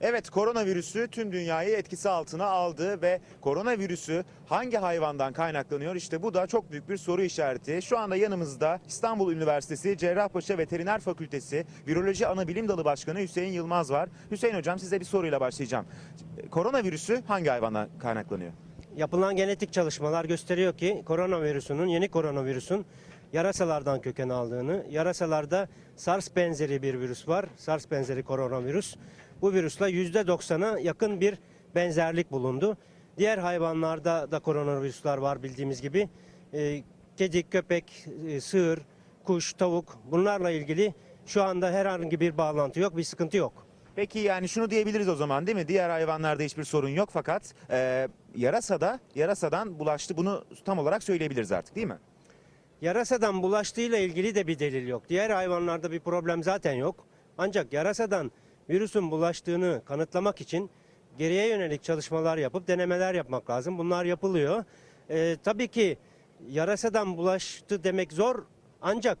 Evet koronavirüsü tüm dünyayı etkisi altına aldı ve koronavirüsü hangi hayvandan kaynaklanıyor? İşte bu da çok büyük bir soru işareti. Şu anda yanımızda İstanbul Üniversitesi Cerrahpaşa Veteriner Fakültesi Viroloji Anabilim Dalı Başkanı Hüseyin Yılmaz var. Hüseyin Hocam size bir soruyla başlayacağım. Koronavirüsü hangi hayvandan kaynaklanıyor? Yapılan genetik çalışmalar gösteriyor ki koronavirüsünün, yeni koronavirüsün yarasalardan köken aldığını, yarasalarda SARS benzeri bir virüs var, SARS benzeri koronavirüs. Bu virüsle %90'a yakın bir benzerlik bulundu. Diğer hayvanlarda da koronavirüsler var bildiğimiz gibi. Ee, kedi, köpek, e, sığır, kuş, tavuk bunlarla ilgili şu anda herhangi bir bağlantı yok, bir sıkıntı yok. Peki yani şunu diyebiliriz o zaman değil mi? Diğer hayvanlarda hiçbir sorun yok fakat e, yarasada yarasadan bulaştı. Bunu tam olarak söyleyebiliriz artık değil mi? Yarasadan bulaştığıyla ilgili de bir delil yok. Diğer hayvanlarda bir problem zaten yok. Ancak yarasadan virüsün bulaştığını kanıtlamak için geriye yönelik çalışmalar yapıp denemeler yapmak lazım. Bunlar yapılıyor. Ee, tabii ki yarasadan bulaştı demek zor ancak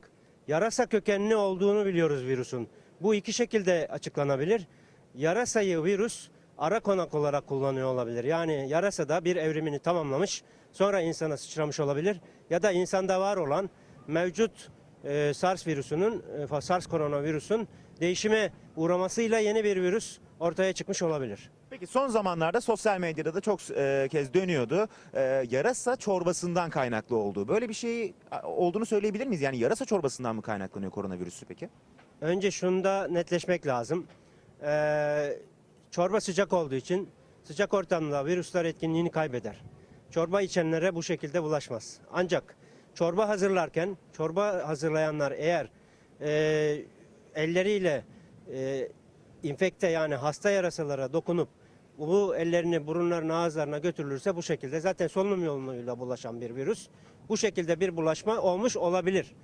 yarasa kökenli olduğunu biliyoruz virüsün. Bu iki şekilde açıklanabilir. Yarasayı virüs ara konak olarak kullanıyor olabilir. Yani yarasada bir evrimini tamamlamış sonra insana sıçramış olabilir. Ya da insanda var olan mevcut e, SARS virüsünün, e, SARS koronavirüsün değişime uğramasıyla yeni bir virüs ortaya çıkmış olabilir. Peki son zamanlarda sosyal medyada da çok e, kez dönüyordu. E, yarasa çorbasından kaynaklı olduğu. Böyle bir şey olduğunu söyleyebilir miyiz? Yani yarasa çorbasından mı kaynaklanıyor koronavirüsü peki? Önce şunu da netleşmek lazım. Ee, çorba sıcak olduğu için sıcak ortamda virüsler etkinliğini kaybeder. Çorba içenlere bu şekilde bulaşmaz. Ancak çorba hazırlarken, çorba hazırlayanlar eğer e, elleriyle e, infekte yani hasta yarasalara dokunup bu ellerini burunlarına ağızlarına götürülürse bu şekilde zaten solunum yoluyla bulaşan bir virüs. Bu şekilde bir bulaşma olmuş olabilir.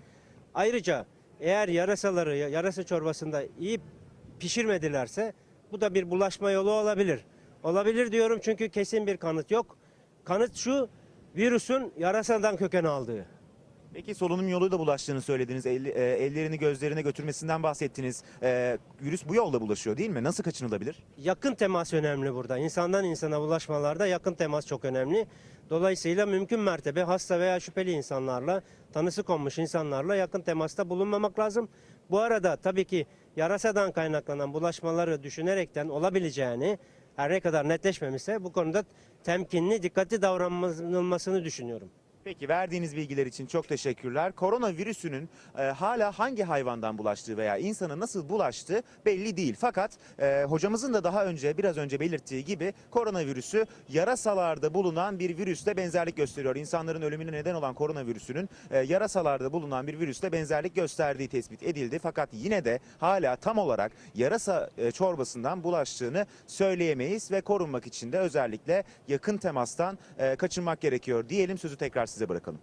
Ayrıca eğer yarasaları yarasa çorbasında iyi pişirmedilerse bu da bir bulaşma yolu olabilir. Olabilir diyorum çünkü kesin bir kanıt yok. Kanıt şu virüsün yarasadan köken aldığı. Peki solunum yoluyla bulaştığını söylediniz. El- e, ellerini gözlerine götürmesinden bahsettiniz. E, virüs bu yolda bulaşıyor değil mi? Nasıl kaçınılabilir? Yakın temas önemli burada. İnsandan insana bulaşmalarda yakın temas çok önemli. Dolayısıyla mümkün mertebe hasta veya şüpheli insanlarla, tanısı konmuş insanlarla yakın temasta bulunmamak lazım. Bu arada tabii ki yarasadan kaynaklanan bulaşmaları düşünerekten olabileceğini her ne kadar netleşmemişse bu konuda temkinli, dikkatli davranılmasını düşünüyorum. Peki verdiğiniz bilgiler için çok teşekkürler. Koronavirüsünün e, hala hangi hayvandan bulaştığı veya insana nasıl bulaştığı belli değil. Fakat e, hocamızın da daha önce biraz önce belirttiği gibi koronavirüsü yarasalarda bulunan bir virüsle benzerlik gösteriyor. İnsanların ölümüne neden olan koronavirüsünün e, yarasalarda bulunan bir virüsle benzerlik gösterdiği tespit edildi. Fakat yine de hala tam olarak yarasa e, çorbasından bulaştığını söyleyemeyiz ve korunmak için de özellikle yakın temastan e, kaçınmak gerekiyor diyelim. Sözü tekrar size bırakalım.